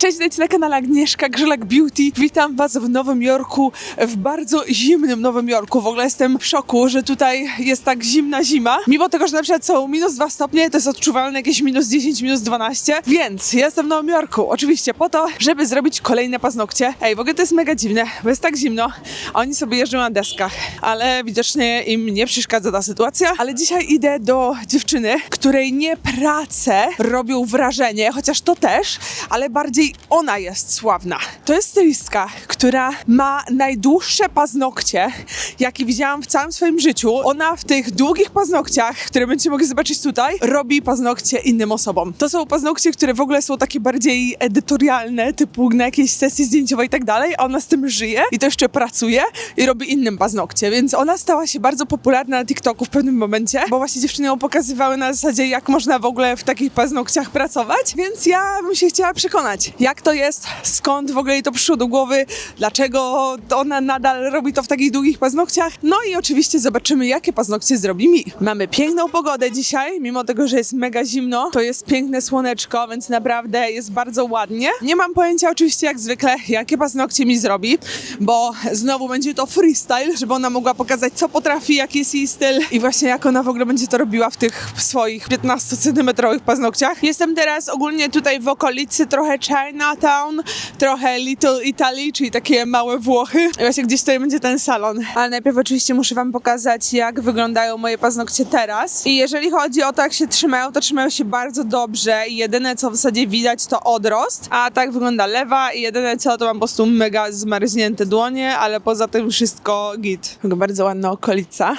Cześć, witajcie na kanale Agnieszka Grzelak Beauty. Witam Was w Nowym Jorku, w bardzo zimnym Nowym Jorku. W ogóle jestem w szoku, że tutaj jest tak zimna zima. Mimo tego, że na przykład są minus 2 stopnie, to jest odczuwalne jakieś minus 10, minus 12. Więc jestem w Nowym Jorku, oczywiście po to, żeby zrobić kolejne paznokcie. Ej, w ogóle to jest mega dziwne, bo jest tak zimno, a oni sobie jeżdżą na deskach. Ale widocznie im nie przeszkadza ta sytuacja. Ale dzisiaj idę do dziewczyny, której nie prace robią wrażenie, chociaż to też, ale bardziej ona jest sławna. To jest stylistka, która ma najdłuższe paznokcie, jakie widziałam w całym swoim życiu. Ona w tych długich paznokciach, które będziecie mogli zobaczyć tutaj, robi paznokcie innym osobom. To są paznokcie, które w ogóle są takie bardziej edytorialne, typu na jakiejś sesji zdjęciowej i tak dalej, a ona z tym żyje i to jeszcze pracuje i robi innym paznokcie, więc ona stała się bardzo popularna na TikToku w pewnym momencie, bo właśnie dziewczyny ją pokazywały na zasadzie, jak można w ogóle w takich paznokciach pracować, więc ja bym się chciała przekonać, jak to jest, skąd w ogóle jej to przyszło do głowy, dlaczego ona nadal robi to w takich długich paznokciach, no i oczywiście zobaczymy, jakie paznokcie zrobi mi. Mamy piękną pogodę dzisiaj, mimo tego, że jest mega zimno, to jest piękne słoneczko, więc naprawdę jest bardzo ładnie. Nie mam pojęcia oczywiście jak zwykle, jakie paznokcie mi zrobi, bo znowu będzie to freestyle, żeby ona mogła pokazać, co potrafi, jaki jest jej styl i właśnie jak ona w ogóle będzie to robiła w tych swoich 15-centymetrowych paznokciach. Jestem teraz ogólnie tutaj w okolicy trochę Chinatown, trochę Little Italy, czyli takie małe Włochy. I właśnie gdzieś tutaj będzie ten salon. Ale najpierw oczywiście muszę wam pokazać, jak wyglądają moje paznokcie teraz. I jeżeli chodzi o to, jak się trzymają, to trzymają się bardzo dobrze i jedyne, co w zasadzie widać, to odrost. A tak wygląda lewa i jedyne, co to mam po prostu mega zmarznięte dłonie, ale poza tym wszystko git. Bardzo ładna okolica.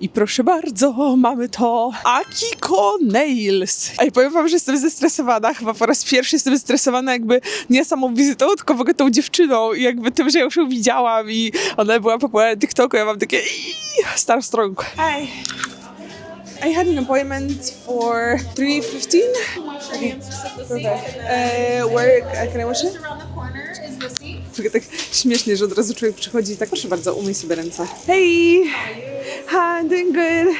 I proszę bardzo, mamy to Akiko Nails. Ej, powiem wam, że jestem zestresowana. Chyba po raz pierwszy jestem zestresowana jakby nie samą wizytą, tylko w ogóle tą dziewczyną i jakby tym, że ja już ją widziałam i ona była popularna na TikToku. Ja mam takie starstruck. Hi. I had an appointment for 3.15. Okay. Uh, where can I watch it? tak śmiesznie, że od razu człowiek przychodzi i tak, proszę bardzo, umyj sobie ręce. Hey! Hi, I'm doing good.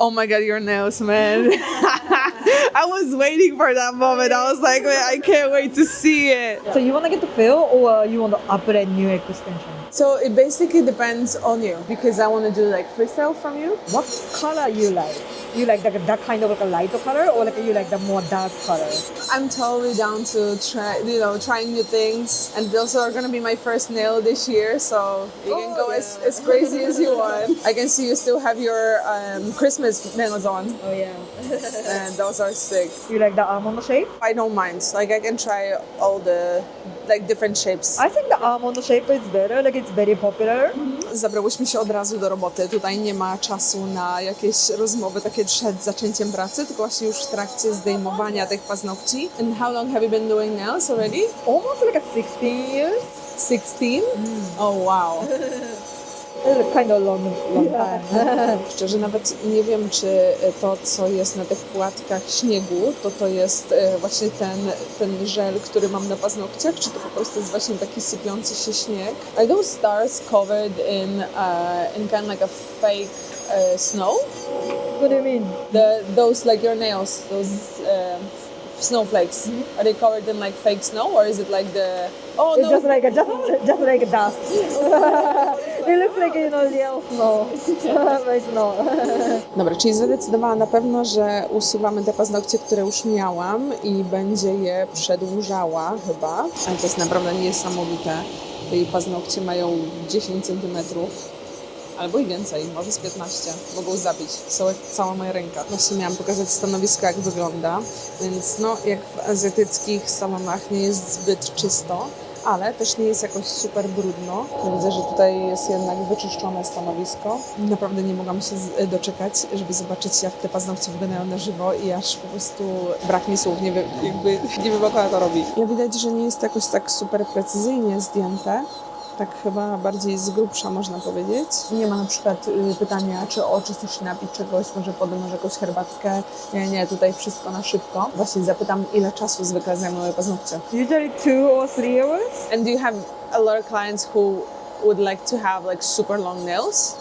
Oh my god, your nails, man. I was waiting for that moment. I was like, man, I can't wait to see it. So you want to get the fill or you want a brand new extension? So it basically depends on you because I want to do like freestyle from you. What color you like? You like that, that kind of like a lighter color or like you like the more dark color? I'm totally down to try, you know, trying new things. And those are gonna be my first nail this year, so you can Oh, go as, yeah. as crazy as you want. I can see you still have your um, Christmas nails on, Oh yeah. and those are sick. you like the almond shape? I don't mind. Like I can try all the like different shapes. I think the almond shape is better. Like it's very popular. Zabrałyśmy się od razu do roboty. Tutaj nie ma czasu na jakieś rozmowy takie przed zaczęciem pracy, tylko właśnie już w trakcie zdejmowania tych paznokci. And how long have you been doing nails already? Almost like a 16 years. 16? Oh wow. Kind of long, long time. Szczerze nawet nie wiem, czy to, co jest na tych płatkach śniegu, to to jest e, właśnie ten, ten żel, który mam na paznokciach, czy to po prostu jest właśnie taki sypiący się śnieg. Are those stars covered in, uh, in kind of like a fake uh, snow? what do you mean? The, those like your nails, those um snowflakes, are they covered in like fake snow or is it like the... Oh It's no! just like a, just just like a dust. it looks like you know real snow, but not. Dobra, czyli zadecydowała na pewno, że usuwamy te paznokcie, które już miałam i będzie je przedłużała chyba. Ale to jest naprawdę niesamowite. Jej paznokcie mają 10 cm. Albo i więcej, może z 15. Mogą zabić cała moja ręka. Właśnie miałam pokazać stanowisko, jak wygląda. Więc no, jak w azjatyckich salonach nie jest zbyt czysto, ale też nie jest jakoś super brudno. Widzę, że tutaj jest jednak wyczyszczone stanowisko. Naprawdę nie mogłam się z- doczekać, żeby zobaczyć, jak te paznokcie wyglądają na żywo i aż po prostu brak mi słów, nie wiem, jakby, nie wiem, jak to robi. Ja widać, że nie jest to jakoś tak super precyzyjnie zdjęte, tak chyba bardziej z grubsza można powiedzieć. Nie ma na przykład y, pytania, czy oczy chcesz się napić czegoś, może potem może jakąś herbatkę. Nie, nie, tutaj wszystko na szybko. Właśnie zapytam, ile czasu zwykle zajmują moje paznokcie. Usually two or three hours. And do you have a lot of clients who would like to have like super long nails?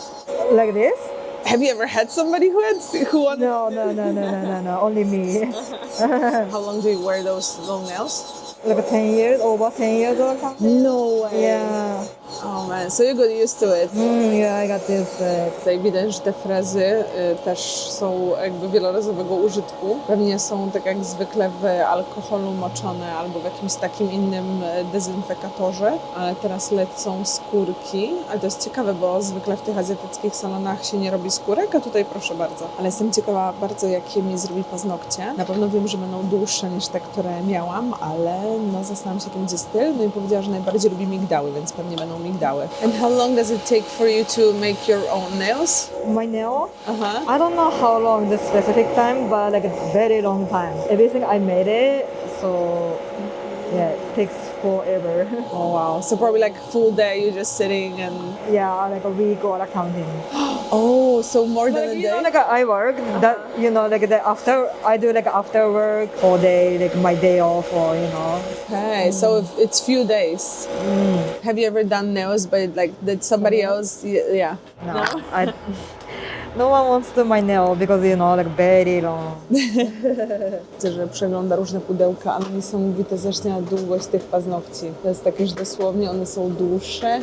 like this Have you ever had somebody who had who wanted? No, no, no, no, no, no, no. Only me. How long do you wear those long nails? like 10 years, over 10 years or something. No way. Yeah. Oh man, so you got used to it. Mm, yeah, I got this. Uh, Tutaj widać, że te frezy y, też są jakby wielorazowego użytku. Pewnie są tak jak zwykle w alkoholu moczone albo w jakimś takim innym y, dezynfekatorze, ale teraz lecą skórki. Ale to jest ciekawe, bo zwykle w tych azjatyckich salonach się nie robi skórek, a tutaj proszę bardzo. Ale jestem ciekawa bardzo, jakie mi zrobi paznokcie. Na pewno wiem, że będą dłuższe niż te, które miałam, ale no zastanawiam się, jaki będzie styl. No i powiedziała, że najbardziej lubi migdały, więc pewnie będą migdały. And how long does it take for you to make your own nails? my nail, Uh-huh. I don't know how long the specific time, but like a very long time. Everything I made it, so yeah, it takes forever. Oh wow. So probably like full day you're just sitting and yeah, like a week or accounting. Oh, so more than Like, a you know, like I work, that you know, like the after I do like after work all day, like my day off, or you know. Okay, so if it's few days. Mm. Have you ever done nails But like did somebody else yeah. No, I. No one wants to my nail because you know, like very long. Widzę, że przegląda różne pudełka, ale niesamowite zacznia długość tych paznokci. To jest takie, że dosłownie one są dłuższe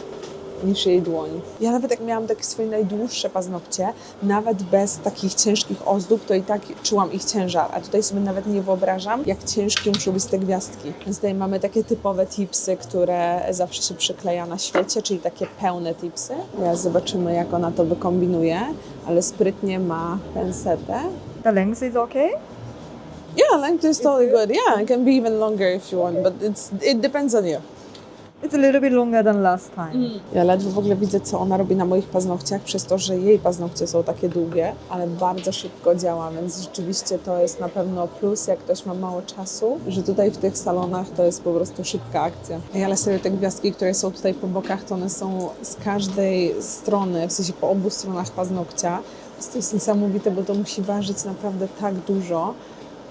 niż jej dłoń. Ja nawet jak miałam takie swoje najdłuższe paznokcie, nawet bez takich ciężkich ozdób, to i tak czułam ich ciężar, a tutaj sobie nawet nie wyobrażam, jak ciężkie muszą być te gwiazdki. Więc tutaj mamy takie typowe tipsy, które zawsze się przykleja na świecie, czyli takie pełne tipsy. Teraz zobaczymy, jak ona to wykombinuje, ale sprytnie ma pensetę. The length is okay. Yeah, length is totally good. Yeah, it can be even longer if you want, but it's it depends on you. It's a little bit longer than last time. Ja ledwo w ogóle widzę, co ona robi na moich paznokciach, przez to, że jej paznokcie są takie długie, ale bardzo szybko działa, więc rzeczywiście to jest na pewno plus, jak ktoś ma mało czasu, że tutaj w tych salonach to jest po prostu szybka akcja. Ej, ale serio, te gwiazdki, które są tutaj po bokach, to one są z każdej strony, w sensie po obu stronach paznokcia. To jest niesamowite, bo to musi ważyć naprawdę tak dużo,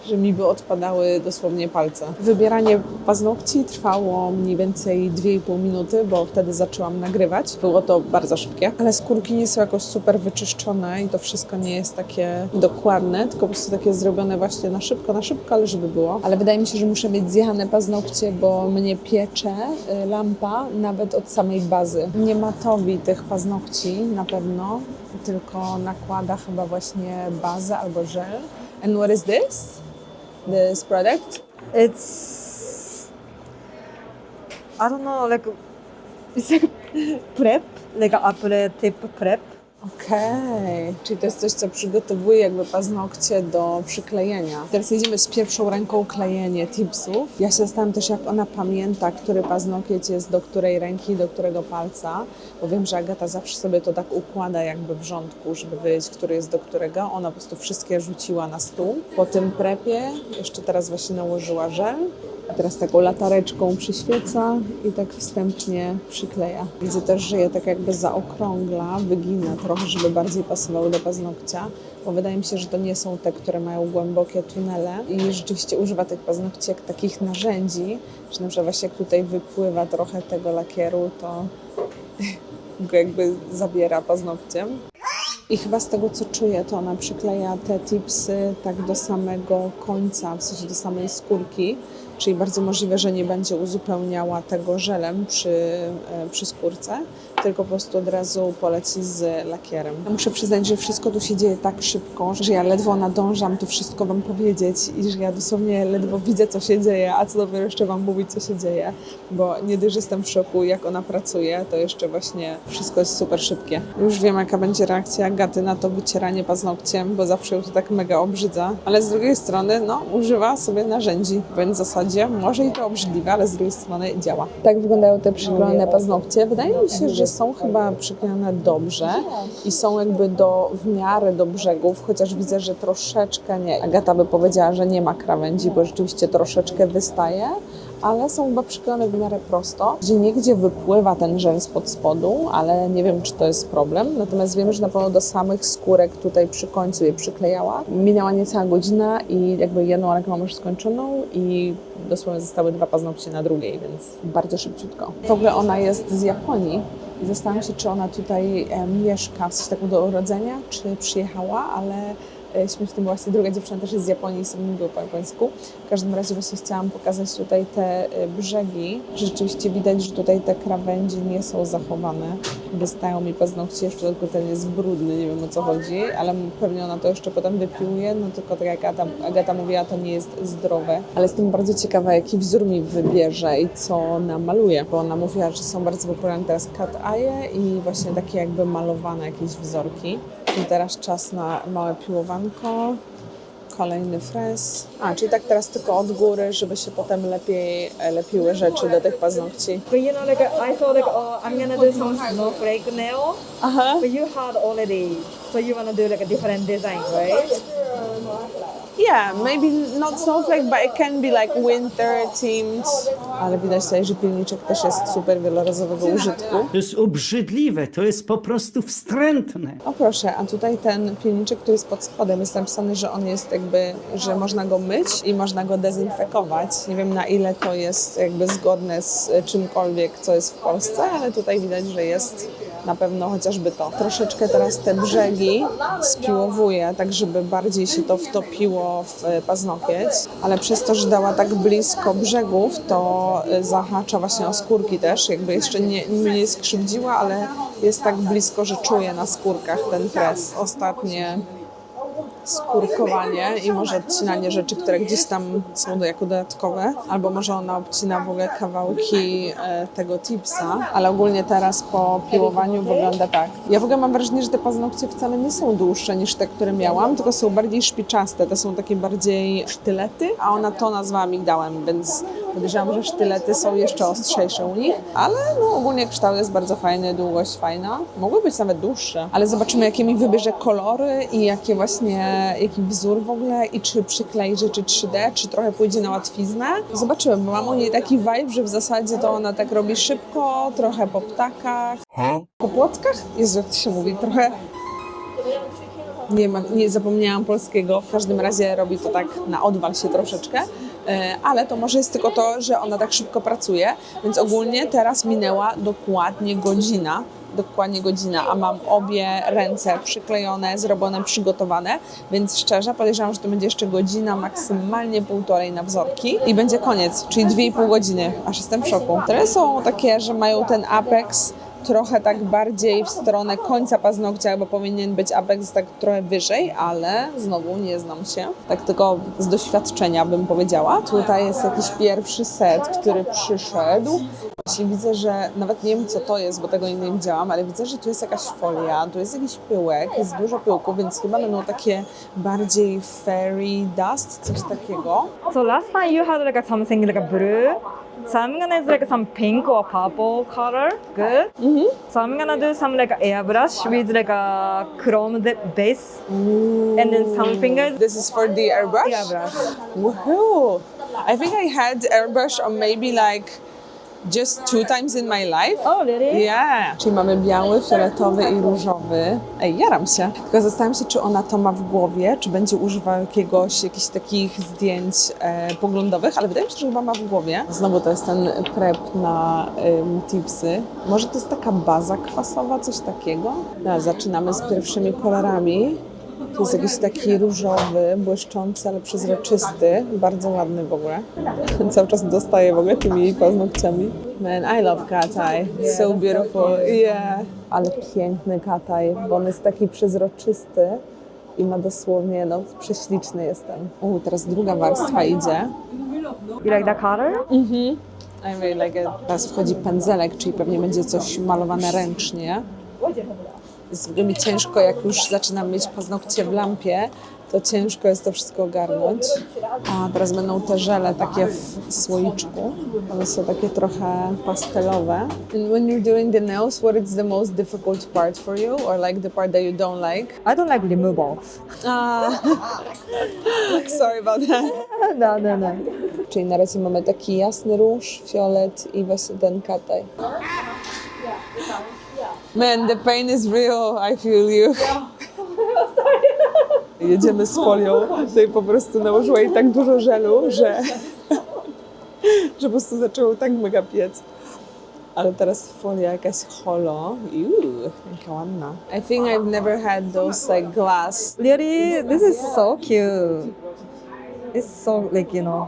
że mi by odpadały dosłownie palce. Wybieranie paznokci trwało mniej więcej 2,5 minuty, bo wtedy zaczęłam nagrywać. Było to bardzo szybkie, ale skórki nie są jakoś super wyczyszczone i to wszystko nie jest takie dokładne, tylko po prostu takie zrobione właśnie na szybko, na szybko, ale żeby było. Ale wydaje mi się, że muszę mieć zjechane paznokcie, bo mnie piecze y, lampa nawet od samej bazy. Nie matowi tych paznokci na pewno, tylko nakłada chyba właśnie bazę albo żel. And what is this? This product? It's I don't know, like it's like prep, like a apple tip prep. Okej, czyli to jest coś, co przygotowuje jakby paznokcie do przyklejenia. Teraz jedziemy z pierwszą ręką klejenie tipsów. Ja się zastanawiam też, jak ona pamięta, który paznokieć jest do której ręki, do którego palca, bo wiem, że Agata zawsze sobie to tak układa jakby w rządku, żeby wiedzieć, który jest do którego. Ona po prostu wszystkie rzuciła na stół. Po tym prepie jeszcze teraz właśnie nałożyła żel, a teraz taką latareczką przyświeca i tak wstępnie przykleja. Widzę też, że je tak jakby zaokrągla, wygina trochę, żeby bardziej pasowały do paznokcia, bo wydaje mi się, że to nie są te, które mają głębokie tunele i rzeczywiście używa tych paznokci jak takich narzędzi, że na przykład właśnie jak tutaj wypływa trochę tego lakieru, to go jakby zabiera paznokciem. I chyba z tego co czuję, to ona przykleja te tipsy tak do samego końca, w sensie do samej skórki, czyli bardzo możliwe, że nie będzie uzupełniała tego żelem przy, e, przy skórce, tylko po prostu od razu poleci z lakierem. Ja muszę przyznać, że wszystko tu się dzieje tak szybko, że ja ledwo nadążam to wszystko Wam powiedzieć i że ja dosłownie ledwo widzę, co się dzieje, a co dopiero jeszcze Wam mówić, co się dzieje, bo nie dość, że jestem w szoku, jak ona pracuje, to jeszcze właśnie wszystko jest super szybkie. Już wiem, jaka będzie reakcja Gaty na to wycieranie paznokciem, bo zawsze ją to tak mega obrzydza, ale z drugiej strony, no, używa sobie narzędzi, więc w zasadzie może i to obrzydliwe, ale z drugiej strony działa. Tak wyglądają te przyklejone paznokcie. Wydaje mi się, że są chyba przyklejone dobrze i są jakby do, w miarę do brzegów, chociaż widzę, że troszeczkę nie. Agata by powiedziała, że nie ma krawędzi, bo rzeczywiście troszeczkę wystaje, ale są chyba przyklejone w miarę prosto, gdzie niegdzie wypływa ten żel spod spodu, ale nie wiem, czy to jest problem. Natomiast wiem, że na pewno do samych skórek tutaj przy końcu je przyklejała. Minęła niecała godzina i jakby jedną rękę mam już skończoną i dosłownie zostały dwa paznokcie na drugiej, więc bardzo szybciutko. W ogóle ona jest z Japonii zastanawiam się, czy ona tutaj mieszka, w sensie tak do urodzenia, czy przyjechała, ale śmieszne, bo właśnie druga dziewczyna też jest z Japonii i sobie mówiła po japońsku. W każdym razie właśnie chciałam pokazać tutaj te e, brzegi. Rzeczywiście widać, że tutaj te krawędzie nie są zachowane. Wystają mi paznokcie, jeszcze tylko ten jest brudny, nie wiem o co chodzi, ale pewnie ona to jeszcze potem wypiłuje, no tylko tak jak Agata, Agata mówiła, to nie jest zdrowe. Ale jestem bardzo ciekawa, jaki wzór mi wybierze i co namaluje, bo ona mówiła, że są bardzo popularne teraz cat eye i właśnie takie jakby malowane jakieś wzorki. I teraz czas na małe piłowanko. Kolejny frez. A, czyli tak teraz tylko od góry, żeby się potem lepiej e, lepiły rzeczy do tych paznokci. But you know, like I thought, like, oh, I'm gonna do some snowflake nail, Aha. but you had already, so you wanna do like a different design, right? Yeah, maybe not snowflake, but it can be like winter themed. Ale widać tutaj, że pilniczek też jest super wielorazowego użytku. To jest obrzydliwe, to jest po prostu wstrętne. O proszę, a tutaj ten pilniczek, który jest pod spodem, jest napisane, że on jest jakby, że można go myć i można go dezynfekować. Nie wiem na ile to jest jakby zgodne z czymkolwiek, co jest w Polsce, ale tutaj widać, że jest na pewno chociażby to. Troszeczkę teraz te brzegi spiłowuję, tak żeby bardziej się to wtopiło w e, paznokieć, ale przez to, że dała tak blisko brzegów, to e, zahacza właśnie o skórki też, jakby jeszcze nie, mnie nie skrzywdziła, ale jest tak blisko, że czuję na skórkach ten pres. Ostatnie skórkowanie i może odcinanie rzeczy, które gdzieś tam są jako dodatkowe, albo może ona obcina w ogóle kawałki e, tego tipsa, ale ogólnie teraz po piłowaniu wygląda tak. Ja w ogóle mam wrażenie, że te paznokcie wcale nie są dłuższe niż te, które miałam, tylko są bardziej szpiczaste, to są takie bardziej sztylety, a ona to nazwała migdałem, więc podejrzewam, że sztylety są jeszcze ostrzejsze u nich, ale no ogólnie kształt jest bardzo fajny, długość fajna. Mogły być nawet dłuższe, ale zobaczymy, jakie mi wybierze kolory i jakie właśnie, jaki wzór w ogóle i czy przyklei rzeczy 3D, czy trochę pójdzie na łatwiznę. Zobaczymy, bo mam u niej taki vibe, że w zasadzie to ona tak robi szybko, trochę po ptakach, po płotkach? Jezu, jak to się mówi, trochę nie, ma, nie zapomniałam polskiego. W każdym razie robi to tak na odwal się troszeczkę. E, Ale to może jest tylko to, że ona tak szybko pracuje, więc ogólnie teraz minęła dokładnie godzina. Dokładnie godzina, a mam obie ręce przyklejone, zrobione, przygotowane, więc szczerze podejrzewam, że to będzie jeszcze godzina, maksymalnie półtorej na wzorki i będzie koniec, czyli dwie i pół godziny, aż jestem w szoku. Te są takie, że mają ten apex trochę tak bardziej w stronę końca paznokcia, bo powinien być apex tak trochę wyżej, ale znowu nie znam się. Tak tylko z doświadczenia bym powiedziała. Tutaj jest jakiś pierwszy set, który przyszedł. Właśnie widzę, że nawet nie wiem co to jest, bo tego nie widziałam, ale widzę, że tu jest jakaś folia, tu jest jakiś pyłek, jest dużo pyłku, więc chyba będą takie bardziej fairy dust, coś takiego. So last time you had like something like a blue. So I'm gonna do like some pink or purple color. Good. So I'm gonna do some like airbrush with like a chrome base and then some fingers. This is for the airbrush? Airbrush. Woohoo! I think I had airbrush on maybe like just two times in my life. Oh really? Yeah. Czyli mamy biały, fioletowy i różowy. Ej, jaram się. Tylko zastanawiam się, czy ona to ma w głowie, czy będzie używała jakiegoś, jakichś takich zdjęć e, poglądowych, ale wydaje mi się, że chyba ma w głowie. Znowu to jest ten prep na tipsy. Może to jest taka baza kwasowa, coś takiego? No, zaczynamy z pierwszymi kolorami. Jest jakiś taki różowy, błyszczący, ale przezroczysty. Bardzo ładny w ogóle. Cały czas dostaję w ogóle tymi paznokciami. Man, I love cat eye. So beautiful. Yeah. Ale piękny cat eye, bo on jest taki przezroczysty i ma dosłownie, no, prześliczny jestem. U, teraz druga warstwa idzie. You like that color? I really like it. Teraz wchodzi pędzelek, czyli pewnie będzie coś malowane ręcznie. Jest mi ciężko, jak już zaczynam mieć paznokcie w lampie, to ciężko jest to wszystko ogarnąć. A teraz będą te żele takie w słoiczku. One są takie trochę pastelowe. And when you're doing the nails, what is the most difficult part for you? Or like the part that you don't like? I don't like removals. Ah, sorry about that. no, no, no. Czyli na razie mamy taki jasny róż, fiolet i właśnie ten kataj. Man, the pain is real, I feel you. Jedziemy z folią. Tutaj po prostu nałożyła jej tak dużo żelu, że że po prostu zaczęło tak mega piec. Ale teraz folia jakaś holo. Uuu, jaka ładna. I think I've never had those like glass. Really, this is so cute. It's so like you know,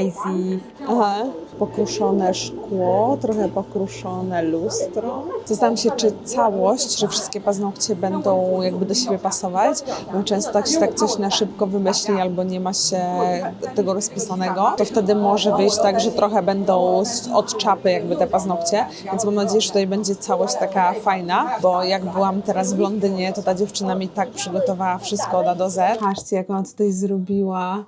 icy. Aha. Pokruszone szkło, trochę pokruszone lustro. Zastanawiam się, czy całość, że wszystkie paznokcie będą jakby do siebie pasować, bo często jak się tak coś na szybko wymyśli albo nie ma się tego rozpisanego, to wtedy może wyjść tak, że trochę będą od czapy jakby te paznokcie, więc mam nadzieję, że tutaj będzie całość taka fajna, bo jak byłam teraz w Londynie, to ta dziewczyna mi tak przygotowała wszystko od A do Z. Patrzcie, jak ona tutaj zrobiła.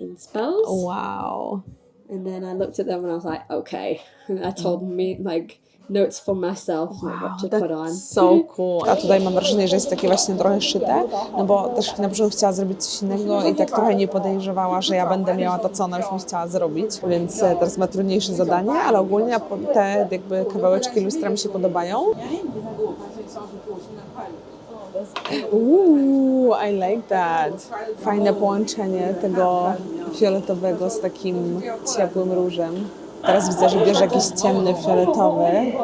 In spells. Wow. And then I looked at them and I was like, okay. And I told me like notes for myself like what to put on. So cool. A tutaj mam wrażenie, że jest takie właśnie trochę szyte, no bo też na początku chciała zrobić coś innego i tak trochę nie podejrzewała, że ja będę miała to, co ona już mi chciała zrobić, więc e, teraz ma trudniejsze zadanie, ale ogólnie te jakby kawałeczki lustra mi się podobają. Uuu, I like that. Fajne połączenie tego fioletowego z takim ciepłym różem. Teraz widzę, że bierze jakiś ciemny fioletowy.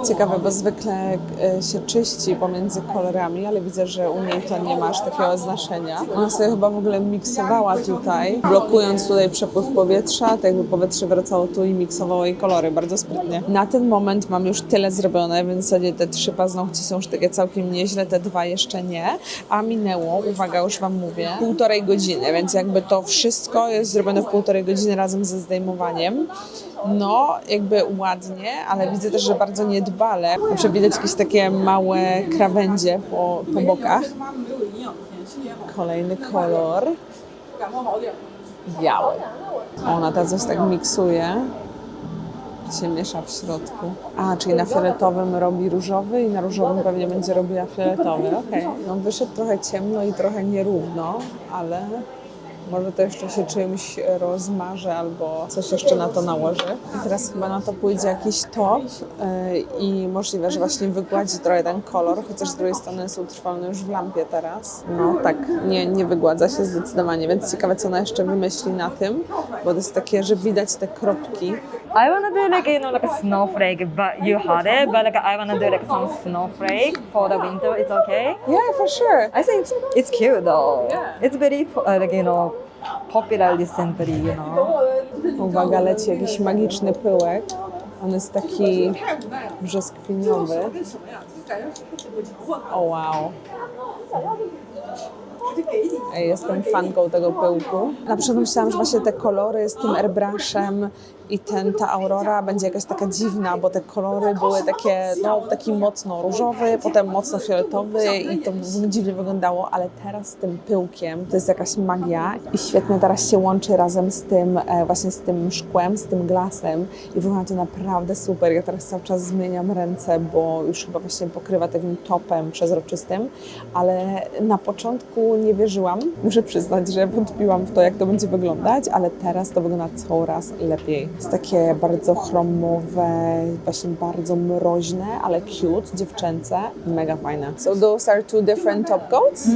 Ciekawe, bo zwykle e, się czyści pomiędzy kolorami, ale widzę, że u niej to nie ma aż takiego znaczenia. Ona sobie chyba w ogóle miksowała tutaj, blokując tutaj przepływ powietrza, tak jakby powietrze wracało tu i miksowało jej kolory, bardzo sprytnie. Na ten moment mam już tyle zrobione, więc w zasadzie te trzy paznokcie są już takie całkiem nieźle, te dwa jeszcze nie, a minęło, uwaga, już Wam mówię, półtorej godziny, więc jakby to wszystko jest zrobione w półtorej godziny razem ze zdejmowaniem. No, jakby ładnie, ale widzę też, że bardzo niedbale. Na przykład widać jakieś takie małe krawędzie po, po bokach. Kolejny kolor. Biały. Ona ta coś tak miksuje. Się miesza w środku. A, czyli na fioletowym robi różowy i na różowym pewnie będzie robiła fioletowy. Okej. No wyszedł trochę ciemno i trochę nierówno, ale może to jeszcze się czymś rozmarzy albo coś jeszcze na to nałoży. I teraz chyba na to pójdzie jakiś top yy, i możliwe, że właśnie wygładzi trochę ten kolor, chociaż z drugiej strony jest utrwalony już w lampie teraz. No tak, nie, nie wygładza się zdecydowanie, więc ciekawe co ona jeszcze wymyśli na tym, bo to jest takie, że widać te kropki. I wanna do like you know like a snowflake, but you had it. But like I wanna do like some snowflake for the winter. It's okay. Yeah, for sure. I think it's, it's cute though. It's very uh, like you know popular recently. You know. Uwaga, leci jakiś magiczny pyłek. On jest taki brzoskwiniowy. O wow. Ej, Jestem fanką tego pyłku. Na przykład myślałam, że właśnie te kolory z tym airbrushem i ten, ta aurora będzie jakaś taka dziwna, bo te kolory były takie, no taki mocno różowy, potem mocno fioletowy i to dziwnie wyglądało, ale teraz z tym pyłkiem to jest jakaś magia i świetnie teraz się łączy razem z tym, e, właśnie z tym szkłem, z tym glasem i wygląda to naprawdę super. Ja teraz cały czas zmieniam ręce, bo już chyba właśnie pokrywa takim topem przezroczystym, ale na początku nie wierzyłam. Muszę przyznać, że wątpiłam w to, jak to będzie wyglądać, ale teraz to wygląda coraz lepiej. Jest takie bardzo chromowe, właśnie bardzo mroźne, ale cute, dziewczęce. Mega fajne. So those are two different top coats?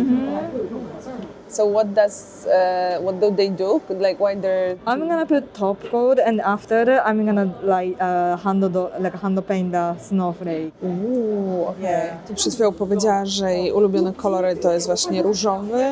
So what does, uh, what do they do? Like why they're... I'm gonna put top coat, and after I'm gonna like uh, hand the, like hand paint the snowflake. Uuu, okej. Tu przed chwilą powiedziała, że jej ulubione kolory to jest właśnie różowy,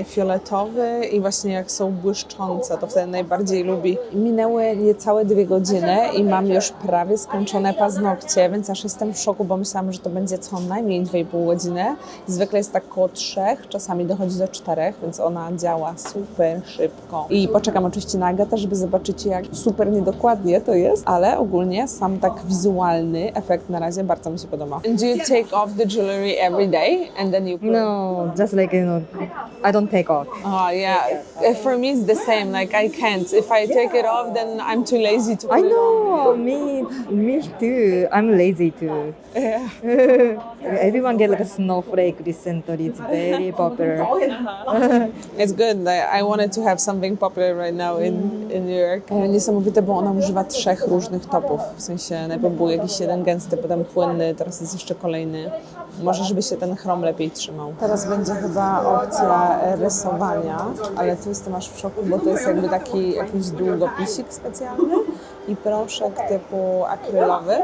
y, fioletowy i właśnie jak są błyszczące, to wtedy najbardziej lubi. Minęły niecałe dwie godziny i mam już prawie skończone paznokcie, więc aż jestem w szoku, bo myślałam, że to będzie co najmniej 2,5 godziny. Zwykle jest tak około trzech, czasami dochodzi do czterech, więc ona działa super szybko. I poczekam oczywiście na Agatę, żeby zobaczyć jak super niedokładnie to jest, ale ogólnie sam tak wizualny efekt na razie bardzo mi się podoba. And do you take off the jewelry every day and then you put No, just like you know, I don't take off. Oh yeah, Uh, for me it's the same. Like I can't. If I take it off, then I'm too lazy to. I know, me, me too. I'm lazy too. Yeah. Everyone get like a snowflake recently. It's very popular. It's good. I, wanted to have something popular right now in, in New York. E, Niesamowite, bo ona używa trzech różnych topów. W sensie najpierw był jakiś jeden gęsty, potem płynny, teraz jest jeszcze kolejny. Może, żeby się ten chrom lepiej trzymał. Teraz będzie chyba opcja e, rysowania, ale tu jestem aż w szoku, bo to jest jakby taki jakiś długopisik specjalny i proszek typu akrylowy.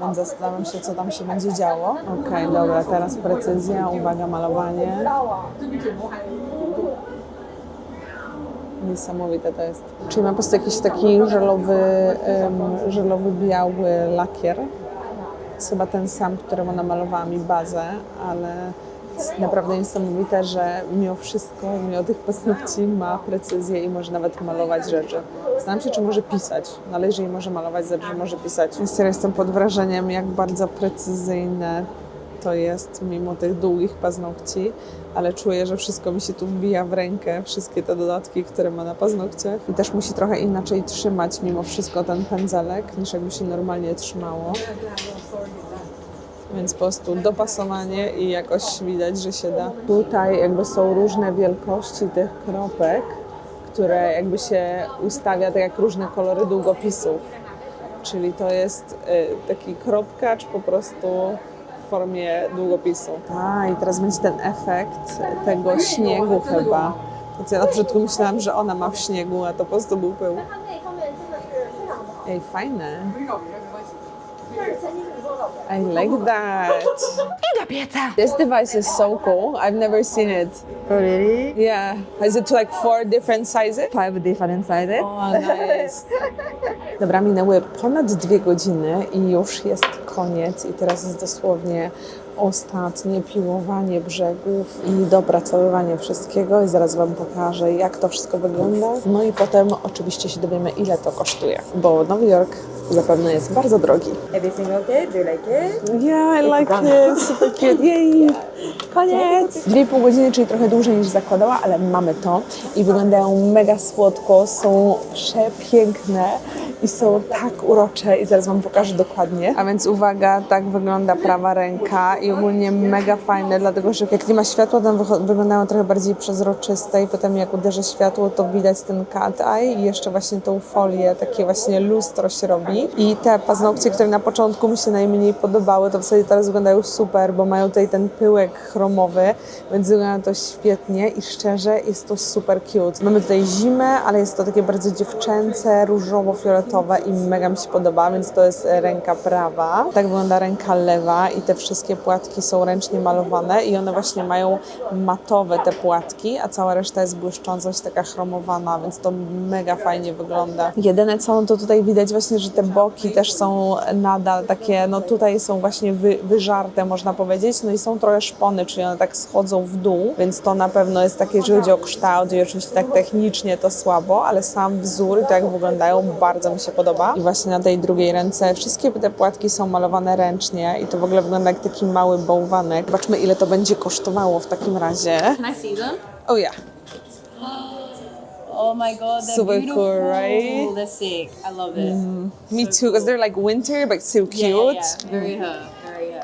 Więc zastanawiam się, co tam się będzie działo. Okej, dobra, teraz precyzja, uwaga, malowanie. Niesamowite to jest. Czyli mam po prostu jakiś taki żelowy, em, żelowy biały lakier. Chyba ten sam, któremu namalowała mi bazę, ale jest naprawdę niesamowite, że mimo wszystko, mimo tych paznokci ma precyzję i może nawet malować rzeczy. Zastanawiam się, czy może pisać, no ale jeżeli może malować rzeczy, może pisać. Serio jestem pod wrażeniem, jak bardzo precyzyjne to jest mimo tych długich paznokci, ale czuję, że wszystko mi się tu wbija w rękę, wszystkie te dodatki, które ma na paznokciach. I też musi trochę inaczej trzymać mimo wszystko ten pędzelek, niż jakby się normalnie trzymało. Więc po prostu dopasowanie i jakoś widać, że się da. Tutaj jakby są różne wielkości tych kropek, które jakby się ustawia tak jak różne kolory długopisów. Czyli to jest y, taki kropkacz po prostu w formie długopisu. A i teraz będzie ten efekt tego śniegu chyba. Więc ja na początku myślałam, że ona ma w śniegu, a to po prostu był pył. Ej, fajne. I like that. This device is so cool. I've never seen it. Oh, really? Yeah. Is it like four different sizes? Five different sizes. O, nice. Dobra, minęły ponad dwie godziny i już jest koniec i teraz jest dosłownie ostatnie piłowanie brzegów i dopracowywanie wszystkiego i zaraz Wam pokażę, jak to wszystko wygląda. No i potem oczywiście się dowiemy, ile to kosztuje, bo Nowy Jork zapewne jest bardzo drogi. Everything okay? Do you like it? Yeah, I like it. Super cute. Jej. Koniec. Dwie i pół godziny, czyli trochę dłużej niż zakładała, ale mamy to i wyglądają mega słodko, są przepiękne i są tak urocze i zaraz Wam pokażę dokładnie. A więc uwaga, tak wygląda prawa ręka i ogólnie mega fajne, dlatego że jak nie ma światła, to wyglądają trochę bardziej przezroczyste i potem jak uderzy światło, to widać ten cat eye i jeszcze właśnie tą folię, takie właśnie lustro się robi. I te paznokcie, które na początku mi się najmniej podobały, to w zasadzie teraz wyglądają super, bo mają tutaj ten pyłek chromowy, więc wygląda to świetnie i szczerze jest to super cute. Mamy tutaj zimę, ale jest to takie bardzo dziewczęce, różowo-fioletowe i mega mi się podoba, więc to jest ręka prawa. Tak wygląda ręka lewa i te wszystkie płatki są ręcznie malowane i one właśnie mają matowe te płatki, a cała reszta jest błyszcząca, taka chromowana, więc to mega fajnie wygląda. Jedyne co, no to tutaj widać właśnie, że te boki też są nadal takie, no tutaj są właśnie wy, wyżarte, można powiedzieć, no i są trochę szpony, czyli one tak schodzą w dół, więc to na pewno jest takie, jeżeli chodzi o kształt i oczywiście tak technicznie to słabo, ale sam wzór to jak wyglądają bardzo mi się podoba. I właśnie na tej drugiej ręce wszystkie te płatki są malowane ręcznie i to w ogóle wygląda jak taki mały bałwanek. Zobaczmy ile to będzie kosztowało w takim razie. Can I see them? Oh yeah. Oh my god, they're Super beautiful. cool, right? They're sick. I love it. Me too, because they're like winter, but so cute. Yeah, yeah, yeah. Very her.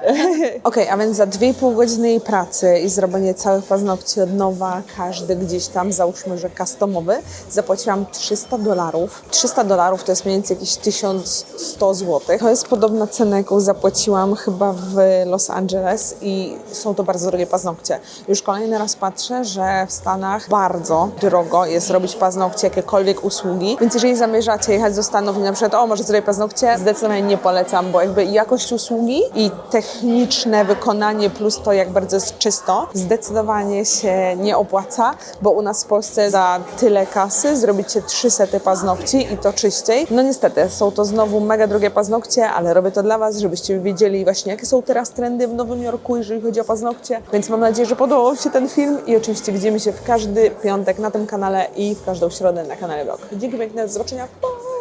Okej, a więc za 2,5 godziny jej pracy i zrobienie całych paznokci od nowa, każdy gdzieś tam, załóżmy, że customowy, zapłaciłam 300 dolarów. 300 dolarów to jest mniej więcej jakieś 1100 zł. To jest podobna cena, jaką zapłaciłam chyba w Los Angeles i są to bardzo drogie paznokcie. Już kolejny raz patrzę, że w Stanach bardzo drogo jest robić paznokcie, jakiekolwiek usługi, więc jeżeli zamierzacie jechać do Stanów i na przykład, o, może zrobię paznokcie, zdecydowanie nie polecam, bo jakby jakość usługi i techniczne wykonanie plus to, jak bardzo jest czysto, zdecydowanie się nie opłaca, bo u nas w Polsce za tyle kasy zrobicie trzy sety paznokci i to czyściej. No niestety, są to znowu mega drogie paznokcie, ale robię to dla Was, żebyście wiedzieli właśnie, jakie są teraz trendy w Nowym Jorku, jeżeli chodzi o paznokcie. Więc mam nadzieję, że podobał się ten film i oczywiście widzimy się w każdy piątek na tym kanale i w każdą środę na kanale Vlog. Dzięki piękne, do zobaczenia. Pa!